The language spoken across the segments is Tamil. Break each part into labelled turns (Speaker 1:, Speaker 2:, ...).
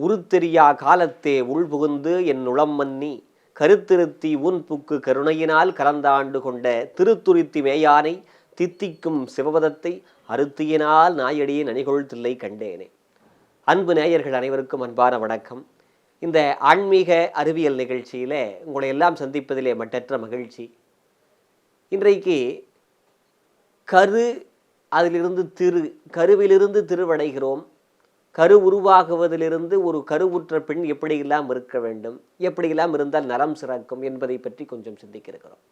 Speaker 1: உருத்தெரியா காலத்தே உள்புகுந்து என் உளம் மன்னி கருத்திருத்தி உன் புக்கு கருணையினால் கலந்தாண்டு கொண்ட திருத்துருத்தி மேயானை தித்திக்கும் சிவபதத்தை அறுத்தியினால் நாயடியே நனிகொள் தில்லை கண்டேனே. அன்பு நேயர்கள் அனைவருக்கும் அன்பான வணக்கம். இந்த ஆன்மீக அறிவியல் நிகழ்ச்சியில் உங்களை எல்லாம் சந்திப்பதிலே மட்டற்ற மகிழ்ச்சி. இன்றைக்கு கரு அதிலிருந்து திரு கருவிலிருந்து திருவடைகிறோம். கரு உருவாகுவதிலிருந்து ஒரு கருவுற்ற பெண் எப்படியெல்லாம் இருக்க வேண்டும் எப்படியெல்லாம் இருந்தால் நலம் சிறக்கும் என்பதை பற்றி கொஞ்சம் சிந்திக்க இருக்கிறோம்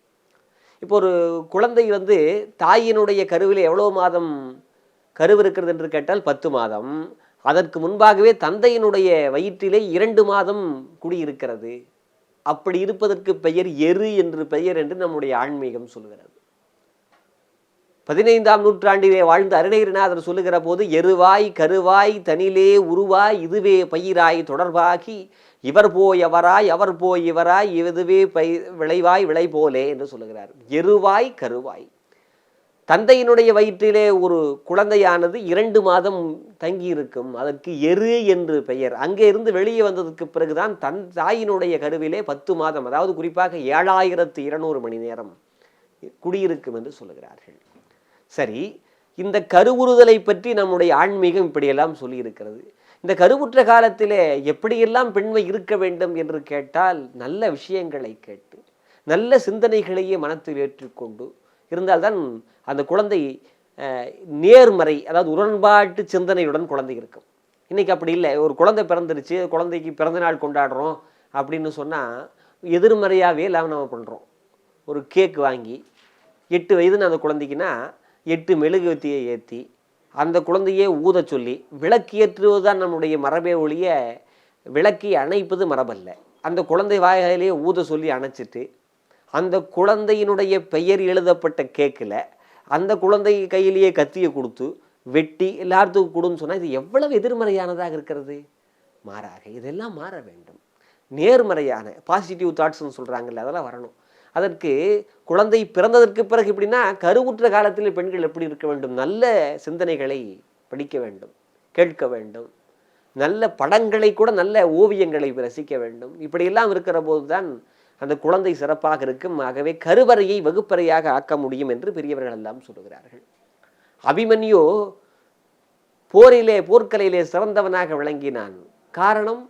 Speaker 1: இப்போ ஒரு குழந்தை வந்து தாயினுடைய கருவில் எவ்வளோ மாதம் கருவு இருக்கிறது என்று கேட்டால் பத்து மாதம். அதற்கு முன்பாகவே தந்தையினுடைய வயிற்றிலே இரண்டு மாதம் குடியிருக்கிறது அப்படி இருப்பதற்கு பெயர் எரு என்று பெயர் என்று நம்முடைய ஆன்மீகம் சொல்கிறது. பதினைந்தாம் நூற்றாண்டிலே வாழ்ந்த அருணகிரிநாதர் சொல்லுகிற போது எருவாய் கருவாய் தனிலே உருவாய் இதுவே பயிராய் தொடர்பாகி இவர் போய் அவராய் அவர் போய் இவராய் இதுவே பை விளைவாய் விளை போலே என்று சொல்லுகிறார். எருவாய் கருவாய். தந்தையினுடைய வயிற்றிலே ஒரு குழந்தையானது இரண்டு மாதம் தங்கியிருக்கும். அதற்கு எரு என்று பெயர். அங்கே இருந்து வெளியே வந்ததுக்கு பிறகுதான் தன் தாயினுடைய கருவிலே பத்து மாதம் அதாவது குறிப்பாக ஏழாயிரத்து இருநூறு மணி நேரம் குடியிருக்கும் என்று சொல்லுகிறார்கள். சரி இந்த கருவுறுதலை பற்றி நம்முடைய ஆன்மீகம் இப்படியெல்லாம் சொல்லியிருக்கிறது. இந்த கருவுற்ற காலத்திலே எப்படியெல்லாம் பெண்மை இருக்க வேண்டும் என்று கேட்டால் நல்ல விஷயங்களை கேட்டு நல்ல சிந்தனைகளையே மனத்தில் ஏற்றுக்கொண்டு இருந்தால்தான் அந்த குழந்தை நேர்மறை அதாவது உடன்பாட்டு சிந்தனையுடன் குழந்தை இருக்கும். இன்றைக்கி அப்படி இல்லை. ஒரு குழந்தை பிறந்துருச்சு குழந்தைக்கு பிறந்த நாள் கொண்டாடுறோம் அப்படின்னு சொன்னால் எதிர்மறையாகவே எல்லாம் நம்ம பண்ணுறோம் ஒரு கேக் வாங்கி எட்டு வயதுன்னு அந்த குழந்தைக்குன்னா எட்டு மெழுகுவத்தியை ஏற்றி அந்த குழந்தையே ஊத சொல்லி விளக்கு ஏற்றுவது தான் நம்முடைய மரபே ஒழிய விளக்கை அணைப்பது மரபல்ல. அந்த குழந்தை வாயிலேயே ஊத சொல்லி அணைச்சிட்டு அந்த குழந்தையினுடைய பெயர் எழுதப்பட்ட கேக்கில் அந்த குழந்தை கையிலேயே கத்தியை கொடுத்து வெட்டி எல்லாத்துக்கும் கொடுன்னு சொன்னால் இது எவ்வளவு எதிர்மறையானதாக இருக்கிறது? மாறாக இதெல்லாம் மாற வேண்டும். நேர்மறையான பாசிட்டிவ் தாட்ஸ்னு சொல்கிறாங்கல்ல அதெல்லாம் வரணும். அதற்கு குழந்தை பிறந்ததற்கு பிறகு எப்படின்னா கருவுற்ற காலத்தில் பெண்கள் எப்படி இருக்க வேண்டும்? நல்ல சிந்தனைகளை படிக்க வேண்டும் கேட்க வேண்டும். நல்ல படங்களை கூட நல்ல ஓவியங்களை ரசிக்க வேண்டும். இப்படியெல்லாம் இருக்கிற போது தான் அந்த குழந்தை சிறப்பாக இருக்கும். ஆகவே கருவறையை வகுப்பறையாக ஆக்க முடியும் என்று பெரியவர்கள் எல்லாம் சொல்லுகிறார்கள். அபிமன்யு போரிலே போர்க்கலையிலே சிறந்தவனாக விளங்கினான். காரணம்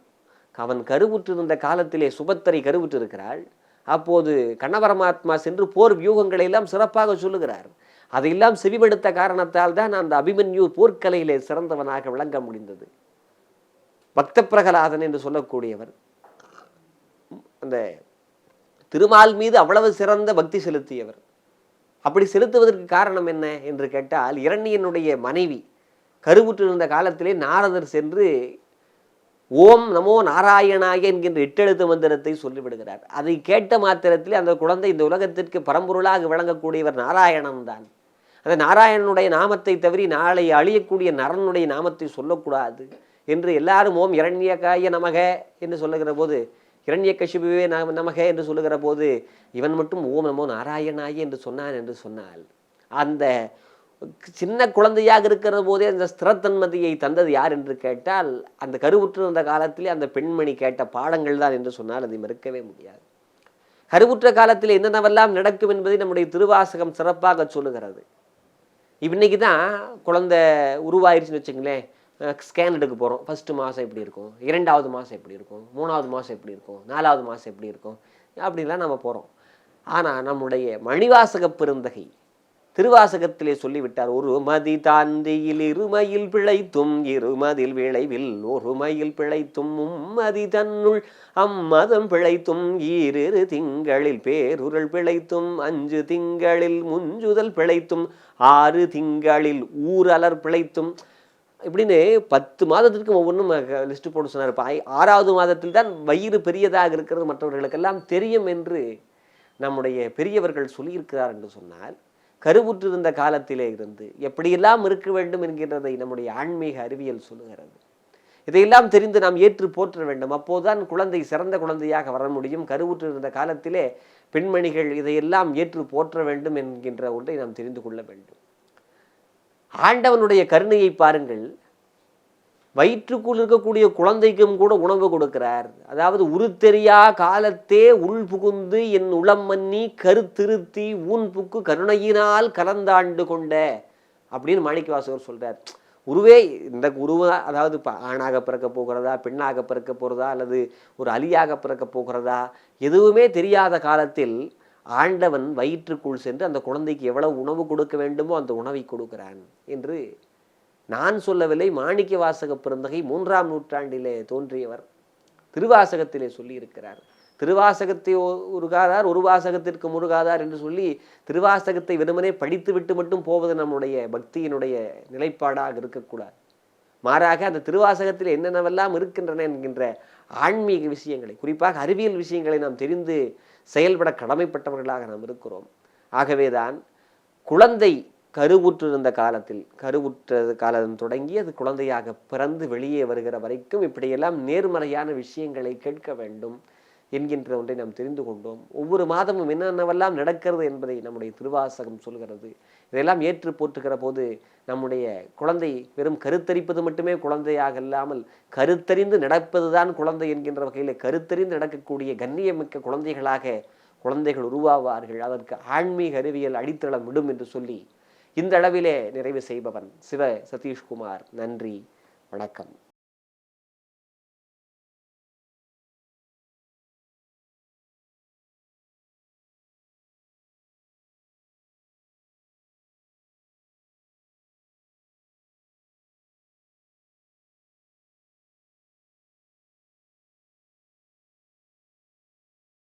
Speaker 1: அவன் கருவுற்றிருந்த காலத்திலே சுபத்தரை கருவுற்றிருக்கிறாள். அப்போது கண்ணபரமாத்மா சென்று போர் வியூகங்களை எல்லாம் சிறப்பாக சொல்லுகிறார். அதையெல்லாம் செவிமடுத்த காரணத்தால் தான் அந்த அபிமன்யு போர்க்கலையிலே சிறந்தவனாக விளங்க முடிந்தது. பக்த பிரகலாதன் என்று சொல்லக்கூடியவர். அந்த திருமால் மீது அவ்வளவு சிறந்த பக்தி செலுத்தியவர். அப்படி செலுத்துவதற்கு காரணம் என்ன என்று கேட்டால் இரணியனுடைய மனைவி கருவுற்றிருந்த காலத்திலே நாரதர் சென்று ஓம் நமோ நாராயணாய என்கின்ற எட்டெழுத்து மந்திரத்தை சொல்லிவிடுகிறார். அதை கேட்ட மாத்திரத்தில் அந்த குழந்தை இந்த உலகத்திற்கு பரம்பொருளாக விளங்கக்கூடியவர் நாராயணன் தான். அந்த நாராயணனுடைய நாமத்தை தவிர நாளை அழியக்கூடிய நரனுடைய நாமத்தை சொல்லக்கூடாது என்று எல்லாரும் ஓம் இரண்யகாய நமக என்று சொல்லுகிற போது இரண்ய கசிபுவே நமக என்று சொல்லுகிற போது இவன் மட்டும் ஓம் நமோ நாராயணாய என்று சொன்னான் என்று சொன்னால் அந்த சின்ன குழந்தையாக இருக்கிற போதே அந்த ஸ்திரத்தன்மதியை தந்தது யார் என்று கேட்டால் அந்த கருவுற்றிருந்த காலத்திலே அந்த பெண்மணி கேட்ட பாடங்கள் தான் என்று சொன்னால் அதை மறுக்கவே முடியாது. கருவுற்ற காலத்தில் என்னென்னவெல்லாம் நடக்கும் என்பதை நம்முடைய திருவாசகம் சிறப்பாக சொல்லுகிறது. இன்னைக்கு தான் குழந்தை உருவாயிருச்சுன்னு வச்சுங்களேன் ஸ்கேன் எடுக்க போகிறோம் ஃபஸ்ட்டு மாதம் எப்படி இருக்கும்? இரண்டாவது மாதம் எப்படி இருக்கும்? மூணாவது மாதம் எப்படி இருக்கும்? நாலாவது மாதம் எப்படி இருக்கும்? அப்படிலாம் நம்ம போகிறோம் ஆனால் நம்முடைய மணிவாசக பெருந்தகை திருவாசகத்திலே சொல்லிவிட்டார் ஒரு மதி தாந்தியில் இருமையில் பிழைத்தும் இருமதில் விளைவில் ஒருமையில் பிழைத்தும் மும்மதி தன்னுள் அம்மதம் பிழைத்தும் ஈரிரு திங்களில் பேருருள் பிழைத்தும் அஞ்சு திங்களில் முஞ்சுதல் பிழைத்தும் ஆறு திங்களில் ஊரலர் பிழைத்தும். இப்படின்னு பத்து மாதத்திற்கு ஒவ்வொன்றும் லிஸ்ட் போட்டு சொன்னார். இப்போ ஆறாவது மாதத்தில் தான் வயிறு பெரியதாக இருக்கிறது மற்றவர்களுக்கெல்லாம் தெரியும் என்று நம்முடைய பெரியவர்கள் சொல்லியிருக்கிறார் என்று சொன்னால் கருவுற்றிருந்த காலத்திலே இருந்து எப்படியெல்லாம் இருக்க வேண்டும் என்கின்றதை நம்முடைய ஆன்மீக அறிவியல் சொல்லுகிறது. இதையெல்லாம் தெரிந்து நாம் ஏற்று போற்ற வேண்டும். அப்போதுதான் குழந்தை சிறந்த குழந்தையாக வர முடியும். கருவுற்றிருந்த காலத்திலே பெண்மணிகள் இதையெல்லாம் ஏற்று போற்ற வேண்டும் என்கின்ற ஒன்றை நாம் தெரிந்து கொள்ள வேண்டும். ஆண்டவனுடைய கருணையை பாருங்கள். வயிற்றுக்குள் இருக்கக்கூடிய குழந்தைக்கும் கூட உணவு கொடுக்கிறார். அதாவது உருத்தெரியா காலத்தே உள் புகுந்து என் உளம் மன்னி கருத்திருத்தி ஊன் புக்கு கருணையினால் கலந்தாண்டு கொண்ட அப்படின்னு மாணிக்கவாசகர் சொல்கிறார் உருவே இந்த உருவ அதாவது இப்போ ஆணாக பிறக்க போகிறதா பெண்ணாக பிறக்க போகிறதா அல்லது ஒரு அலியாக பிறக்க போகிறதா எதுவுமே தெரியாத காலத்தில் ஆண்டவன் வயிற்றுக்குள் சென்று அந்த குழந்தைக்கு எவ்வளவு உணவு கொடுக்க வேண்டுமோ அந்த உணவை கொடுக்கிறான் என்று நான் சொல்லவில்லை மாணிக்க வாசக பிறந்தகை மூன்றாம் நூற்றாண்டிலே தோன்றியவர். திருவாசகத்திலே சொல்லியிருக்கிறார். திருவாசகத்தை உருகாதார் ஒரு வாசகத்திற்கு முருகாதார் என்று சொல்லி திருவாசகத்தை வெறுமனே படித்து விட்டு மட்டும் போவது நம்முடைய பக்தியினுடைய நிலைப்பாடாக இருக்கக்கூடாது. மாறாக அந்த திருவாசகத்தில் என்னென்னவெல்லாம் இருக்கின்றன என்கின்ற ஆன்மீக விஷயங்களை குறிப்பாக அறிவியல் விஷயங்களை நாம் தெரிந்து செயல்பட கடமைப்பட்டவர்களாக நாம் இருக்கிறோம். ஆகவேதான் குழந்தை கருவுற்றிருந்த காலத்தில் கருவுற்றது காலம் தொடங்கி அது குழந்தையாக பிறந்து வெளியே வருகிற வரைக்கும் இப்படியெல்லாம் நேர்மறையான விஷயங்களை கேட்க வேண்டும் என்கின்ற ஒன்றை நாம் தெரிந்து கொண்டோம். ஒவ்வொரு மாதமும் என்னென்னவெல்லாம் நடக்கிறது என்பதை நம்முடைய திருவாசகம் சொல்கிறது. இதெல்லாம் ஏற்று போற்றுகிற போது நம்முடைய குழந்தை வெறும் கருத்தரிப்பது மட்டுமே குழந்தையாக இல்லாமல் கருத்தறிந்து நடப்பதுதான் குழந்தை என்கின்ற வகையில் கருத்தறிந்து நடக்கக்கூடிய கண்ணியமிக்க குழந்தைகளாக குழந்தைகள் உருவாவார்கள். அதற்கு ஆன்மீக அறிவியல் அடித்தளம் விடும் என்று சொல்லி இந்த அளவிலே நிறைவு செய்பவன் சிவ சதீஷ்குமார். நன்றி வணக்கம்.